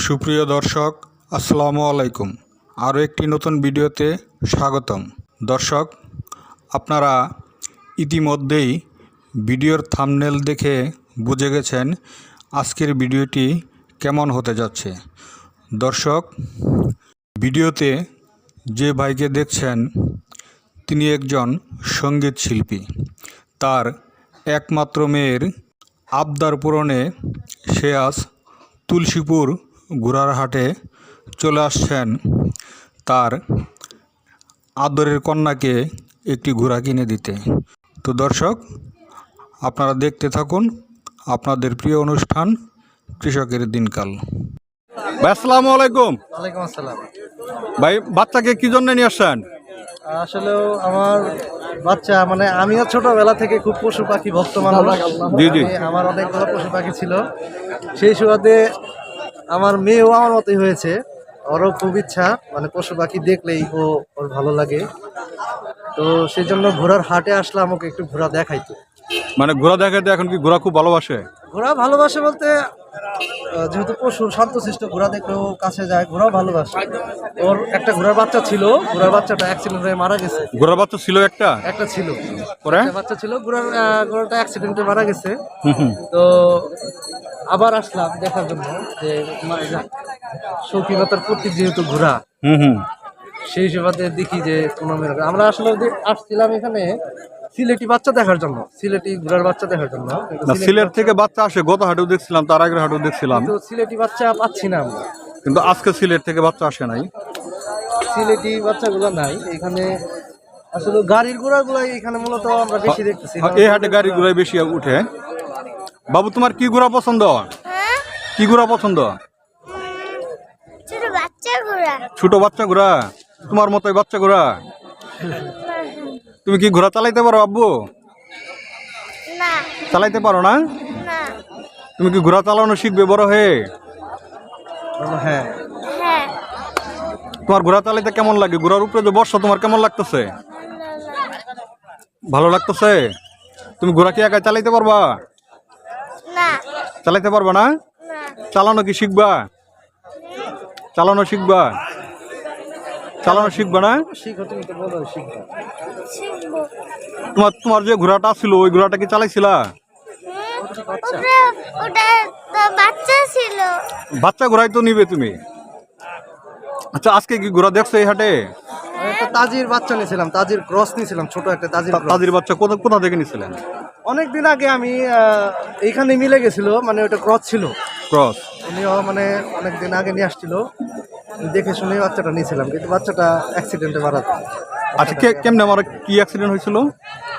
সুপ্রিয় দর্শক, আসসালামু আলাইকুম। আরও একটি নতুন ভিডিওতে স্বাগতম। দর্শক, আপনারা ইতিমধ্যেই ভিডিওর থাম্বনেল দেখে বুঝে গেছেন আজকের ভিডিওটি কেমন হতে যাচ্ছে। দর্শক, ভিডিওতে যে ভাইকে দেখছেন, তিনি একজন সংগীত শিল্পী। তার একমাত্র মেয়ের আবদার পূরণে সে আজ তুলসীপুর ঘোড়ারহাটে চলে আসছেন তার আদরের কন্যাকে একটি ঘোড়া কিনে দিতে। তো দর্শক আপনারা দেখতে থাকুন আপনাদের প্রিয় অনুষ্ঠান কৃষকের দিনকাল। ভাই আসসালামু আলাইকুম। ওয়ালাইকুম আসসালাম। ভাই বাচ্চাকে কি জন্য নিয়ে আসছেন? আসলেও আমার বাচ্চা মানে আমিও ছোটবেলা থেকে খুব পশু পাখি ভক্ত মানুষ। জি, জি। আমার অনেকগুলো পশু পাখি ছিল। সেই সুবাদে আমার মেয়েও আমার মতোই হয়েছে। ওরও খুব ইচ্ছা মানে পশু পাখি দেখলেই ও ওর ভালো লাগে। তো সেই জন্য ঘোড়ার হাটে আসলাম ওকে একটু ঘোড়া দেখাইতে। মানে ঘোড়া দেখাতে এখন কি ঘোড়া খুব ভালোবাসে? ঘোড়া ভালোবাসে বলতে যেহেতু পশু শান্তশিষ্ট ঘোড়া দেখলে ও কাছে যায় ঘোড়াও ভালোবাসে। ওর একটা ঘোড়ার বাচ্চা ছিল ঘোড়ার বাচ্চাটা অ্যাক্সিডেন্ট হয়ে মারা গেছে। ঘোড়ার বাচ্চা ছিল একটা? একটা ছিল। পরে? বাচ্চা ছিল ঘোড়ার ঘোড়াটা অ্যাক্সিডেন্টে মারা গেছে। তো আবার আসলাম দেখার জন্য যে মা- যা- শৌখিনতার প্রতীক যেহেতু ঘোরা হুম হুম। সেই হিসেবে দেখি যে কোনো আমরা আসলে আসছিলাম এখানে সিলেটি বাচ্চা দেখার জন্য সিলেটি ঘোড়ার বাচ্চা দেখার জন্য। সিলেটি থেকে বাচ্চা আসে গত হাটেও দেখছিলাম তার আগের হাটেও দেখছিলাম। কিন্তু সিলেটি বাচ্চা পাচ্ছি না আমরা। কিন্তু আজকে সিলেট থেকে বাচ্চা আসে নাই। সিলেটি বাচ্চাগুলো নাই এখানে আসলে গাড়ির ঘোড়াগুলো এখানে মূলত আমরা বেশি দেখতেছি। হ্যাঁ, এই হাটে গাড়ি ঘোড়ায় বেশি উঠে। বাবু তোমার কি ঘোড়া পছন্দ? হ্যাঁ? কি ঘোড়া পছন্দ? ছোট বাচ্চা ঘোড়া। ছোট বাচ্চা ঘোড়া? তোমার মতো বাচ্চা ঘোড়া? তুমি কি ঘোড়া চালাইতে পারো আব্বু? না। চালাইতে পারো না? না। তুমি কি ঘোড়া চালানো শিখবে বড় হয়ে? হ্যাঁ। হ্যাঁ। তোমার ঘোড়া চালাইতে কেমন লাগে? ঘোড়ার উপরে যে বর্ষা তোমার কেমন লাগতেছে? ভালো লাগতেছে? তুমি ঘোড়া কি একা চালাইতে পারবা? চালাইতে পারবা না? না। চালানো কি শিখবা? চালানো শিখবা? চালানো শিখবা না? তোমার তোমার যে ঘোড়াটা ছিল ওই ঘোড়াটা কি চালাইছিলা? বাচ্চা ঘোড়াই তো নিবে তুমি। আচ্ছা আজকে কি ঘোড়া দেখছ এই হাটে? একটা তাজির বাচ্চা নিয়েছিলাম তাজির ক্রস নিয়েছিলাম ছোট একটা তাজির তা- cross। তাদের বাচ্চা কোথা কোথা থেকে নিছিলেন অনেক দিন আগে আমি আহ, এইখানে মিলে গেছিল মানে ওটা ক্রস ছিল। ক্রস। উনিও মানে অনেক দিন আগে নিয়ে আসছিল। দেখে শুনে বাচ্চাটা নিয়েছিলাম কিন্তু বাচ্চাটা অ্যাক্সিডেন্টে মারা আচ্ছা কে কেমনে আমার কি অ্যাক্সিডেন্ট হয়েছিল?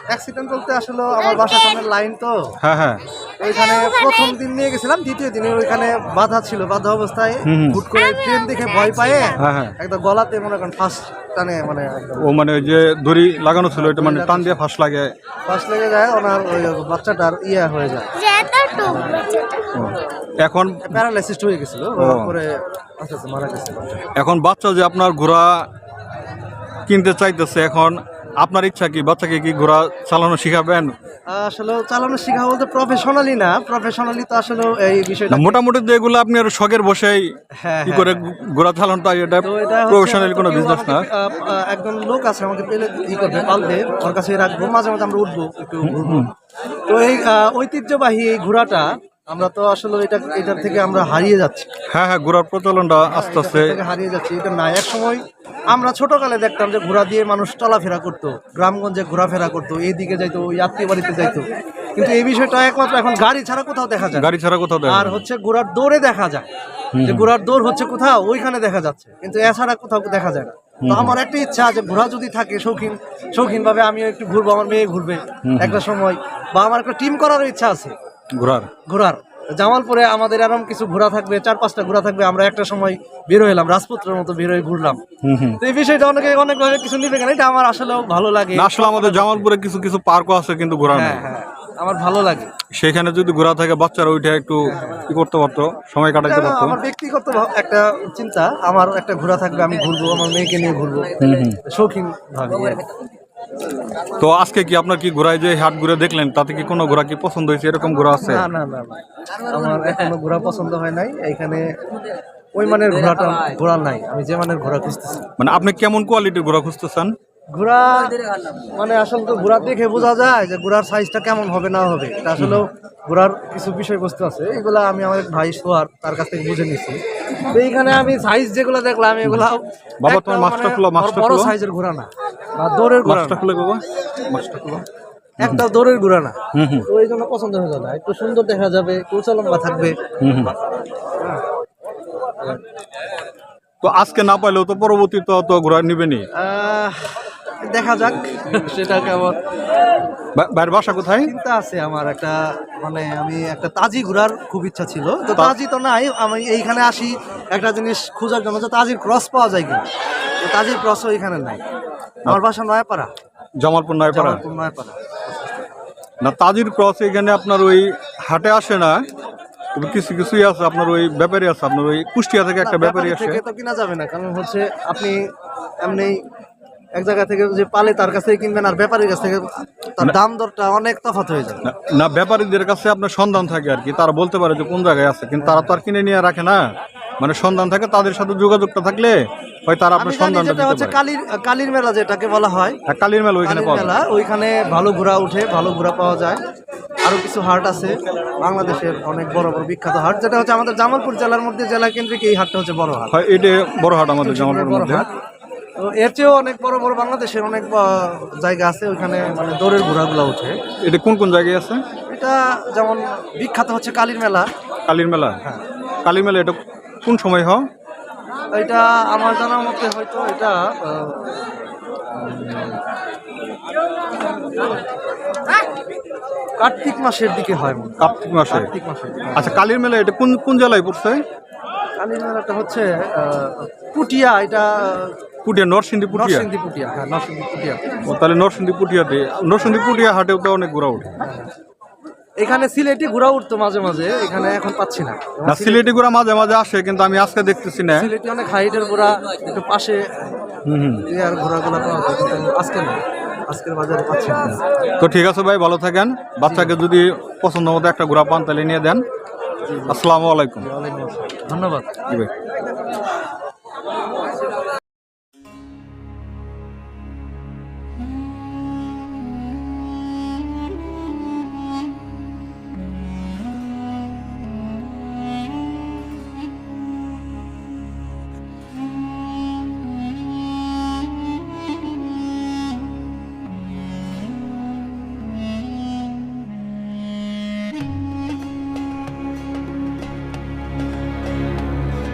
অ্যাক্সিডেন্ট বলতে আসলে আমার বাসার সামনে লাইন তো। হ্যাঁ হ্যাঁ। ওইখানে প্রথম দিন নিয়ে গেছিলাম দ্বিতীয় দিনে ওইখানে বাধা ছিল বাধা অবস্থায়। হুট করে ট্রেন দেখে ভয় পায়ে হ্যাঁ হ্যাঁ। একদম গলাতে মনে করেন ফার্স্ট টানে মানে ও মানে ওই যে দড়ি লাগানো ছিল এটা মানে টান দিয়ে ফাঁস লাগে। ফার্স্ট লেগে যায় ওনার ওই বাচ্চাটার ইয়ে হয়ে যায়। এখন প্যারালাইসিস হয়ে গেছিল পরে আস্তে আস্তে মারা গেছে। বাচ্চা। এখন বাচ্চা যে আপনার ঘোড়া কিনতে চাইতেছে এখন আপনার ইচ্ছা কি বাচ্চাকে কি ঘোড়া চালানো শিখাবেন? আসলে চালানো শেখা বলতে প্রফেশনালি না প্রফেশনালি তো আসলে এই বিষয়টা মোটামুটি তো এগুলো আপনি আর শখের বসেই হ্যাঁ, কি হ্যাঁ, করে ঘোড়া চালানোটা এটা প্রফেশনাল কোনো বিজনেস না? একজন লোক আছে আমাকে পেলে ই করবে পালবে ওর কাছে রাখব মাঝে মাঝে আমরা উঠবো একটু। ঘুরবো তো এই ঐতিহ্যবাহী এই ঘোড়াটা আমরা তো আসলে এটা এটার থেকে আমরা হারিয়ে যাচ্ছি। হ্যাঁ হ্যাঁ ঘোড়ার প্রচলনটা আস্তে আস্তে হারিয়ে যাচ্ছি। এটা না এক সময় আমরা ছোটকালে দেখতাম যে ঘোড়া দিয়ে মানুষ চলাফেরা করতো গ্রামগঞ্জে ঘোরাফেরা করতো এইদিকে যাইতো ওই আত্মীয় বাড়িতে যাইতো। কিন্তু এই বিষয়টা একমাত্র এখন গাড়ি ছাড়া কোথাও দেখা যায় গাড়ি ছাড়া কোথাও আর হচ্ছে ঘোড়ার দৌড়ে দেখা যায়। যে ঘোড়ার দৌড় হচ্ছে কোথাও ওইখানে দেখা যাচ্ছে। কিন্তু এছাড়া কোথাও দেখা যায় না। তো আমার একটা ইচ্ছা যে ঘোড়া যদি থাকে শৌখিন শৌখিন ভাবে আমিও একটু ঘুরবো আমার মেয়ে ঘুরবে একটা সময়। বা আমার একটা টিম করারও ইচ্ছা আছে। ঘোড়ার ঘোড়ার জামালপুরে আমাদের এরকম কিছু ঘোরা থাকবে চার পাঁচটা ঘোড়া থাকবে আমরা একটা সময় বের হইলাম রাজপুত্রের মতো বের হয়ে ঘুরলাম। তো এই বিষয়টা অনেকে অনেক ভাবে কিছু নিবে কেন? এটা আমার আসলেও ভালো লাগে। আসলে আমাদের জামালপুরে কিছু কিছু পার্কও আছে কিন্তু নেই হ্যাঁ হ্যাঁ আমার ভালো লাগে। সেখানে যদি ঘোরা থাকে বাচ্চারা ওইটা একটু কি করতে পারতো সময় কাটাইতে এটা পারতো। আমার ব্যক্তিগত একটা চিন্তা আমার একটা ঘোরা থাকবে আমি ঘুরবো আমার মেয়েকে নিয়ে ঘুরবো। শৌখিন ভাবে তো আজকে কি আপনার কি ঘোড়ায় যে হাট ঘুরে দেখলেন তাতে কি কোনো ঘোড়া কি পছন্দ হয়েছে? এরকম ঘোড়া আছে? না না না না। আমার এখনও ঘোড়া পছন্দ হয় নাই। এইখানে ওই মানের ঘোড়াটা ঘোড়া নাই। আমি যে মানের ঘোড়া খুঁজতেছি। মানে আপনি কেমন কোয়ালিটির ঘোড়া খুঁজতেছেন? ঘোড়া মানে আসলে তো ঘোড়া দেখে বোঝা যায় যে ঘোড়ার সাইজটা কেমন হবে না হবে। এটা আসলে ঘোড়ার কিছু বিষয়বস্তু আছে। এগুলা আমি আমার ভাই সোয়ার তার কাছ থেকে বুঝে নিছি তো এইখানে আমি সাইজ যেগুলো দেখলাম এগুলা বাবা, তোমার মাছটা মানে বড় সাইজের ঘোড়া না। বা দৌড়ের ঘোড়া মাছটা খুলে বাবা। মাছটা খুলো একটা দৌড়ের ঘোড়া না। তো এই জন্য পছন্দ হয়ে যাবে একটু সুন্দর দেখা যাবে কোচা লম্বা থাকবে। তো আজকে না পাইলেও তো পরবর্তীতে তো ঘোড়া নিবেনি দেখা যাক। সেটা কেমন? বা- ভাইয়ের বাসা কোথায়? চিন্তা আছে আমার একটা মানে আমি একটা তাজি ঘোরার খুব ইচ্ছা ছিল। তো তাজি তো নাই আমি এইখানে আসি একটা জিনিস খোঁজার জন্য যে তাজির ক্রস পাওয়া যায় কিনা। তো তাজির ক্রসও এখানে নাই। আমার বাসা নয়াপাড়া? জামালপুর নয়পাড়া। নয়াপাড়া। না তাজির ক্রস এখানে আপনার ওই হাটে আসে না কিছু কিছুই আছে আপনার ওই ব্যাপারী আছে আপনার ওই কুষ্টিয়া থেকে একটা ব্যাপারী আসে। তো কিনা যাবে না কারণ হচ্ছে আপনি এমনি এক জায়গা থেকে যে পালে তার কাছ থেকে কিনবেন আর ব্যাপারীর কাছ থেকে তার দাম দরটা অনেক তফাৎ হয়ে যায়। না- না ব্যাপারীদের কাছে আপনার সন্ধান থাকে আর কি তারা বলতে পারে যে কোন জায়গায় আছে কিন্তু তারা তো আর কিনে নিয়ে রাখে না। মানে সন্ধান থাকে তাদের সাথে যোগাযোগটা থাকলে হয় তারা আপনার সন্ধানটা দিতে হচ্ছে পারে। কালীর কালীর মেলা যেটাকে বলা হয়। আর কালীর মেলা ওইখানে পাওয়া যায়। মেলা ওইখানে ভালো ঘোড়া উঠে ভালো ঘোড়া পাওয়া যায়। আরও কিছু হাট আছে বাংলাদেশের অনেক বড় বড় বিখ্যাত হাট যেটা হচ্ছে আমাদের জামালপুর জেলার মধ্যে জেলা কেন্দ্রিক এই হাটটা হচ্ছে বড় হাট। হয় এটা বড় হাট আমাদের জামালপুর বড় মধ্যে। হাট। তো এর চেয়েও অনেক বড় বড় বাংলাদেশের অনেক জায়গা আছে ওইখানে মানে দৌড়ের ঘোড়াগুলো উঠে। এটা কোন কোন জায়গায় আছে? এটা যেমন বিখ্যাত হচ্ছে কালীর মেলা। কালীর মেলা? হ্যাঁ। কালীর মেলা এটা কোন সময় হয় এটা আমার জানার মতে হয়তো এটা কার্তিক মাসের দিকে হয়। কার্তিক মাসে। কার্তিক মাসে আচ্ছা কালীর মেলা এটা কোন কোন জেলায় পড়ছে? কালীর মেলাটা হচ্ছে পুটিয়া এটা পুটিয়া নরসিংদী পুটিয়া? নরসিংদী পুটিয়া হ্যাঁ নরসিংদী পুটিয়া। তাহলে নরসিংদী পুটিয়াতে নরসিংদী পুটিয়া হাটেও তো অনেক ঘোরা ওঠে এখানে সিলেটি ঘোরা উঠতো মাঝে মাঝে এখানে এখন পাচ্ছি না। না সিলেটি ঘোরা মাঝে মাঝে আসে কিন্তু আমি আজকে দেখতেছি না। সিলেটি অনেক হাইটের ঘোড়া একটু পাশে আর ঘোড়াগুলো পাওয়া যায় কিন্তু আজকে না আজকের বাজারে পাচ্ছি না। তো ঠিক আছে ভাই ভালো থাকেন। বাচ্চাকে যদি পছন্দ মতো একটা ঘোরা পান তাহলে নিয়ে দেন। আসসালামু আলাইকুম। ধন্যবাদ। জি ভাই।